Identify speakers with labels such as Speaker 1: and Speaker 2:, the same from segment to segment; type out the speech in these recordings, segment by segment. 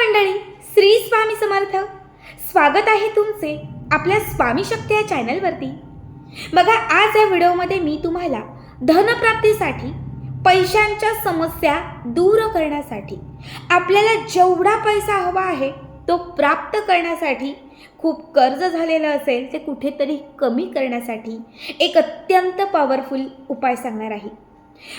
Speaker 1: मंडळी श्री स्वामी समर्थ. स्वागत आहे तुमचे आपल्या स्वामी शक्ती या चॅनलवरती. बघा आज या व्हिडिओमध्ये मी तुम्हाला धनप्राप्तीसाठी पैशांच्या समस्या दूर करण्यासाठी आपल्याला जेवढा पैसा हवा आहे तो प्राप्त करण्यासाठी खूप कर्ज झालेलं असेल ते कुठेतरी कमी करण्यासाठी एक अत्यंत पॉवरफुल उपाय सांगणार आहे.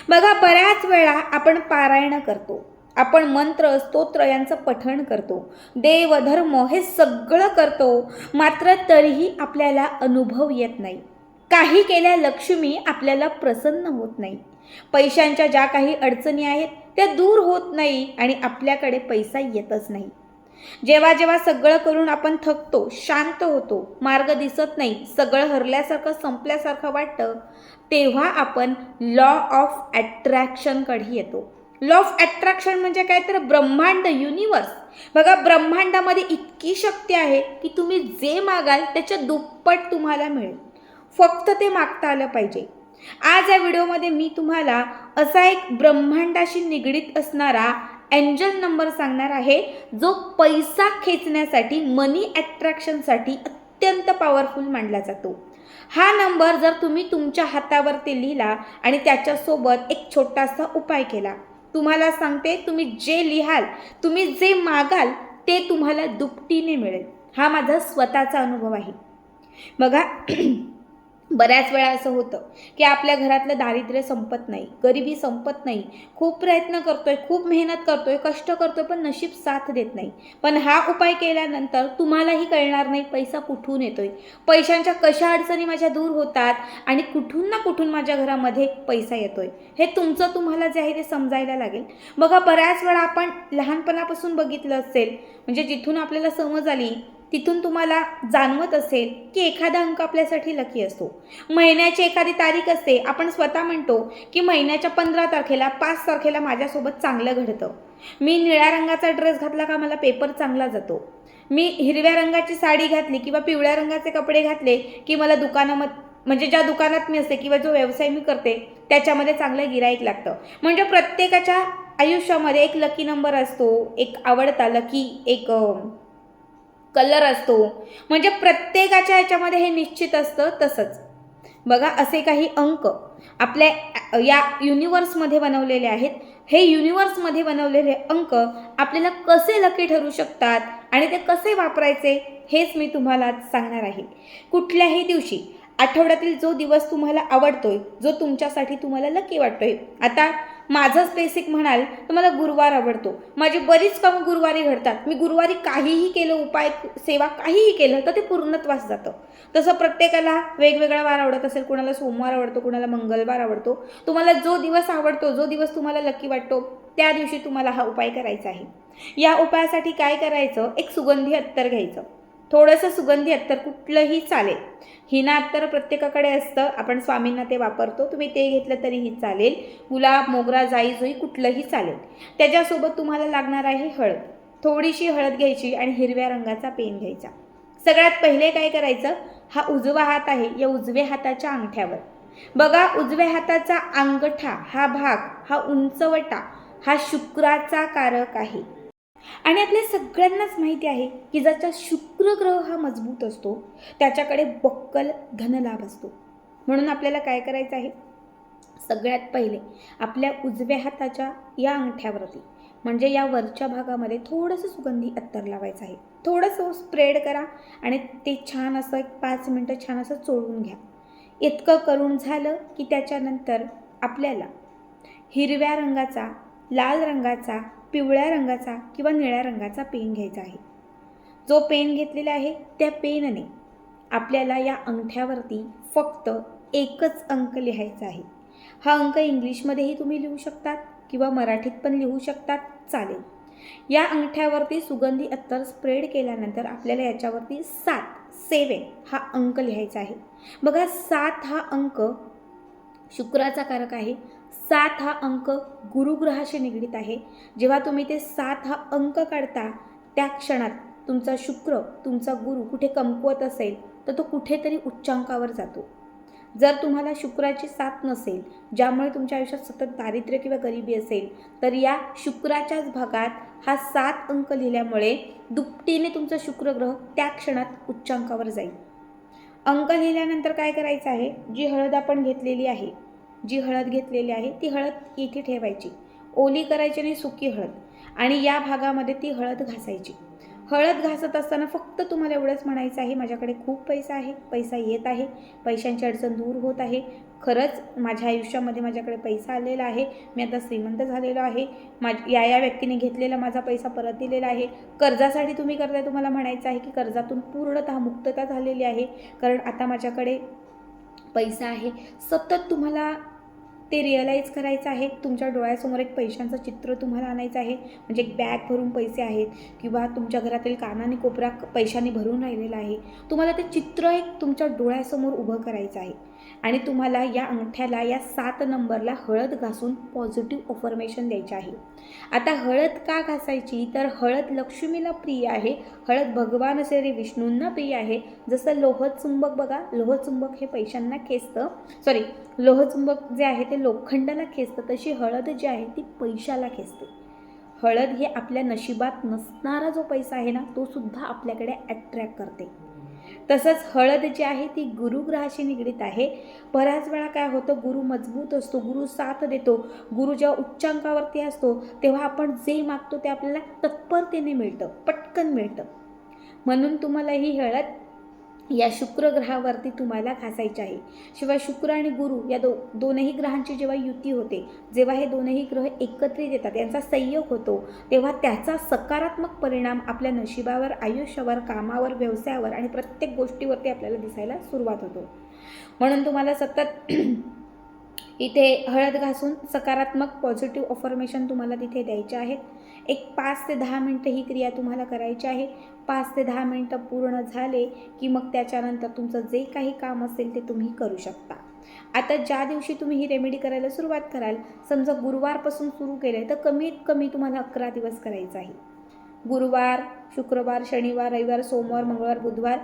Speaker 1: बघा बऱ्याच वेळा आपण पारायण करतो. आपण मंत्र स्तोत्र यांचं पठण करतो. देव धर्म हे सगळं करतो. मात्र तरीही आपल्याला अनुभव येत नाही. काही केल्या लक्ष्मी आपल्याला प्रसन्न होत नाही. पैशांच्या ज्या काही अडचणी आहेत त्या दूर होत नाही आणि आपल्याकडे पैसा येतच नाही. जेव्हा जेव्हा सगळं करून आपण थकतो शांत होतो मार्ग दिसत नाही सगळं हरल्यासारखं संपल्यासारखं वाटतं तेव्हा आपण लॉ ऑफ अट्रॅक्शनकडे येतो. लॉ ऑफ अट्रॅक्शन म्हणजे काय? तर ब्रह्मांड युनिवर्स बघा ब्रह्मांडामध्ये इतकी शक्ती आहे की तुम्ही जे मागाल त्याच्या दुप्पट तुम्हाला मिळेल. फक्त ते मागता आलं पाहिजे. आज या व्हिडिओमध्ये मी तुम्हाला असा एक ब्रह्मांडाशी निगडीत असणारा एंजल नंबर सांगणार आहे जो पैसा खेचण्यासाठी मनी अट्रॅक्शनसाठी अत्यंत पॉवरफुल मानला जातो. हा नंबर जर तुम्ही तुमच्या हातावरती लिहिला आणि त्याच्यासोबत एक छोटासा उपाय केला तुम्हाला सांगते तुम्ही जे लिहाल तुम्ही जे मागाल ते तुम्हाला दुपटीने मिळेल. हा माझा स्वतःचा अनुभव आहे. बघा बऱ्याच वेळा असं होतं की आपल्या घरातलं दारिद्र्य संपत नाही गरिबी संपत नाही. खूप प्रयत्न करतोय खूप मेहनत करतोय कष्ट करतोय पण नशीब साथ देत नाही. पण हा उपाय केल्यानंतर तुम्हालाही कळणार नाही पैसा कुठून येतोय. पैशांच्या कशा अडचणी माझ्या दूर होतात आणि कुठून ना कुठून माझ्या घरामध्ये पैसा येतोय. हे तुमचं तुम्हाला जे आहे ते समजायला लागेल. बघा बऱ्याच वेळा आपण लहानपणापासून बघितलं असेल म्हणजे जिथून आपल्याला समज आली तिथून तुम्हाला जाणवत असेल की एखादा अंक आपल्यासाठी लकी असतो. महिन्याची एखादी तारीख असते आपण स्वतः म्हणतो की महिन्याच्या पंधरा तारखेला पाच तारखेला माझ्यासोबत चांगलं घडतं. मी निळ्या रंगाचा ड्रेस घातला का मला पेपर चांगला जातो. मी हिरव्या रंगाची साडी घातली किंवा पिवळ्या रंगाचे कपडे घातले की मला दुकानामध्ये म्हणजे ज्या दुकानात मी असते किंवा जो व्यवसाय मी करते त्याच्यामध्ये चांगलं गिराईक लागतं. म्हणजे प्रत्येकाच्या आयुष्यामध्ये एक लकी नंबर असतो एक आवडता लकी एक कलर असतो. म्हणजे प्रत्येकाच्या ह्याच्यामध्ये हे निश्चित असतं तसंच. बघा असे काही अंक आपल्या या युनिवर्समध्ये बनवलेले आहेत. हे युनिवर्समध्ये बनवलेले अंक आपल्याला कसे लकी ठरू शकतात आणि ते कसे वापरायचे हेच मी तुम्हाला आज सांगणार आहे. कुठल्याही दिवशी आठवड्यातील जो दिवस तुम्हाला आवडतोय जो तुमच्यासाठी तुम्हाला लकी वाटतोय. आता माझंच बेसिक म्हणाल तर मला गुरुवार आवडतो. माझी बरीच कामं गुरुवारी घडतात. मी गुरुवारी काहीही केलं उपाय सेवा काहीही केलं तर ते पूर्णत्वास जातं. तसं प्रत्येकाला वेगवेगळा वार आवडत असेल कुणाला सोमवार आवडतो कुणाला मंगळवार आवडतो तुम्हाला जो दिवस आवडतो जो दिवस तुम्हाला लकी वाटतो त्या दिवशी तुम्हाला हा उपाय करायचा आहे. या उपायासाठी काय करायचं? एक सुगंधी अत्तर घ्यायचं. थोडंसं सुगंधी अत्तर कुठलंही चालेल. हिना अत्तर प्रत्येकाकडे असतं. आपण स्वामींना ते वापरतो. तुम्ही ते घेतलं तरीही चालेल. गुलाब मोगरा जाई जुई कुठलंही चालेल. त्याच्यासोबत तुम्हाला लागणार आहे हळद. थोडीशी हळद घ्यायची आणि हिरव्या रंगाचा पेन घ्यायचा. सगळ्यात पहिले काय करायचं? हा उजवा हात आहे. या उजव्या हाताच्या अंगठ्यावर. बघा उजव्या हाताचा अंगठा हा भाग हा उंचवटा हा शुक्राचा कारक आहे. आणि आपल्या सगळ्यांनाच माहिती आहे की ज्याचा शुक्र ग्रह हा मजबूत असतो त्याच्याकडे बक्कल धनलाभ असतो. म्हणून आपल्याला काय करायचं आहे? सगळ्यात पहिले आपल्या उजव्या हाताच्या या अंगठ्यावरती म्हणजे या वरच्या भागामध्ये थोडंसं सुगंधी अत्तर लावायचं आहे. थोडंसं स्प्रेड करा आणि ते छान असं एक पाच मिनटं छान असं चोळून घ्या. इतकं करून झालं की त्याच्यानंतर आपल्याला हिरव्या रंगाचा लाल रंगाचा पिवळ्या रंगाचा किंवा निळ्या रंगाचा पेन घ्यायचा आहे. जो पेन घेतलेला आहे त्या पेनने आपल्याला या अंगठ्यावरती फक्त एकच अंक लिहायचा आहे. हा अंक इंग्लिशमध्येही तुम्ही लिहू शकतात किंवा मराठीत पण लिहू शकतात चालेल. या अंगठ्यावरती सुगंधी अत्तर स्प्रेड केल्यानंतर आपल्याला याच्यावरती सात सेवन हा अंक लिहायचा आहे. बघा सात हा अंक शुक्राचा कारक आहे. सात हा अंक गुरुग्रहाशी निगडीत आहे. जेव्हा तुम्ही ते सात हा अंक काढता त्या क्षणात तुमचा शुक्र तुमचा गुरु कुठे कमकुवत असेल तर तो कुठेतरी उच्चांकावर जातो. जर तुम्हाला शुक्राची साथ नसेल ज्यामुळे तुमच्या आयुष्यात सतत दारिद्र्य किंवा गरिबी असेल तर या शुक्राच्याच भागात हा सात अंक लिहिल्यामुळे दुपटीने तुमचा शुक्रग्रह त्या क्षणात उच्चांकावर जाईल. अंक लिहिल्यानंतर काय करायचं आहे? जी हळद आपण घेतलेली आहे जी हळद घेतलेली आहे ती हळद इथे ठेवायची. ओली करायची नाही सुकी हळद. आणि या भागामध्ये ती हळद घासायची. हळद घासत असताना फक्त तुम्हाला एवढंच म्हणायचं आहे माझ्याकडे खूप पैसा आहे पैसा येत आहे पैशांची अडचण दूर होत आहे. खरंच माझ्या आयुष्यामध्ये माझ्याकडे पैसा आलेला आहे मी आता श्रीमंत झालेलो आहे माझ या या व्यक्तीने घेतलेला माझा पैसा परत दिलेला आहे. कर्जासाठी तुम्ही करताय तुम्हाला म्हणायचं आहे की कर्जातून पूर्णतः मुक्तता झालेली आहे. कारण आता माझ्याकडे पैसा आहे. सतत तुम्हाला ते रिअलाईज करायचं आहे. तुमच्या डोळ्यासमोर एक पैशांचं चित्र तुम्हाला आणायचं आहे. म्हणजे एक बॅग भरून पैसे आहेत. किंवा तुमच्या घरातील कानाने कोपरा पैशाने भरून राहिलेला आहे. तुम्हाला ते चित्र एक तुमच्या डोळ्यासमोर उभं करायचं आहे. आणि तुम्हाला या अंगठ्याला या सात नंबरला हळद घासून पॉझिटिव्ह ऑफर्मेशन द्यायचे आहे. आता हळद का घासायची? तर हळद लक्ष्मीला प्रिय आहे. हळद भगवान श्री विष्णूंना प्रिय आहे. जसं लोहचुंबक बघा लोहचुंबक हे पैशांना खेचतं. सॉरी लोहचुंबक जे आहे ते लोखंडाला खेचतं. तशी हळद जी आहे ती पैशाला खेचते. हळद हे आपल्या नशिबात नसणारा जो पैसा आहे ना तो सुद्धा आपल्याकडे अट्रॅक्ट करते. तसंच हळद जी आहे ती गुरुग्रहाशी निगडीत आहे. बऱ्याच वेळा काय होतं गुरु मजबूत असतो गुरु साथ देतो गुरु जेव्हा उच्चांकावरती असतो तेव्हा आपण जे मागतो ते आपल्याला तत्परतेने मिळतं पटकन मिळतं. म्हणून तुम्हाला ही हळद या शुक्र ग्रहावरती तुम्हाला घासायचे आहे. शिवाय शुक्र आणि गुरु या दो दोनही ग्रहांची जेव्हा युती होते जेव्हा हे दोनही ग्रह एकत्रित येतात यांचा संयोग होतो तेव्हा त्याचा सकारात्मक परिणाम आपल्या नशिबावर आयुष्यावर कामावर व्यवसायावर आणि प्रत्येक गोष्टीवरती आपल्याला दिसायला सुरुवात होतो. म्हणून तुम्हाला सतत इथे हळद घासून सकारात्मक पॉझिटिव्ह ऑफर्मेशन तुम्हाला तिथे द्यायचे आहेत. एक पाच ते दहा मिनटं ही क्रिया तुम्हाला करायची आहे. पाच ते दहा मिनटं पूर्ण झाले की मग त्याच्यानंतर तुमचं जे काही काम असेल ते तुम्ही करू शकता. आता ज्या दिवशी तुम्ही ही रेमेडी करायला सुरुवात कराल समजा गुरुवारपासून सुरू केलं तर कमीत कमी तुम्हाला अकरा दिवस करायचं आहे. गुरुवार शुक्रवार शनिवार रविवार सोमवार मंगळवार बुधवार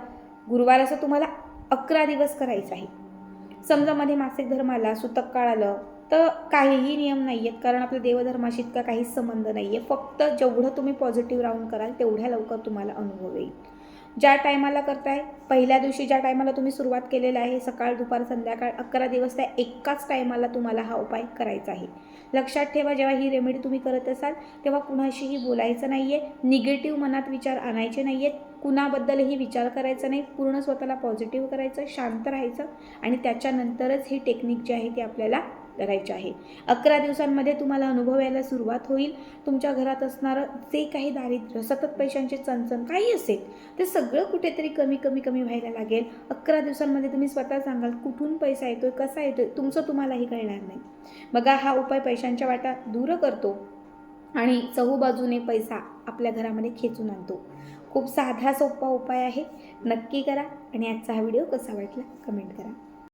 Speaker 1: गुरुवार असं तुम्हाला अकरा दिवस करायचं आहे. समजा मध्ये मासिक धर्म आला सुतक काळ आलं तर काहीही नियम नाही आहेत कारण आपल्या देवधर्माशी इतका काहीच संबंध नाही आहे फक्त जेवढं तुम्ही पॉझिटिव्ह राहून कराल तेवढ्या लवकर तुम्हाला अनुभव येईल. ज्या टायमाला करताय पहिल्या दिवशी ज्या टायमाला तुम्ही सुरुवात केलेलं आहे सकाळ दुपार संध्याकाळ अकरा दिवस त्या एकाच टायमाला तुम्हाला हा उपाय करायचा आहे. लक्षात ठेवा जेव्हा ही रेमेडी तुम्ही करत असाल तेव्हा कुणाशीही बोलायचं नाही आहे निगेटिव्ह मनात विचार आणायचे नाही आहेत कुणाबद्दलही विचार करायचा नाही पूर्ण स्वतःला पॉझिटिव्ह करायचं शांत राहायचं आणि त्याच्यानंतरच ही टेक्निक जी आहे ती आपल्याला करायचे आहे. अकरा दिवसांमध्ये तुम्हाला अनुभव यायला सुरुवात होईल. तुमच्या घरात असणारं जे काही दारिद्र्य सतत पैशांची चणचण काही असेल ते सगळं कुठेतरी कमी कमी कमी व्हायला लागेल. अकरा दिवसांमध्ये तुम्ही स्वतः सांगाल कुठून पैसा येतोय कसा येतोय? तुमचं तुम्हालाही कळणार नाही. बघा हा उपाय पैशांच्या वाटा दूर करतो आणि चहूबाजूने पैसा आपल्या घरामध्ये खेचून आणतो. खूप साधा सोपा उपाय आहे. नक्की करा आणि आजचा हा व्हिडिओ कसा वाटला कमेंट करा.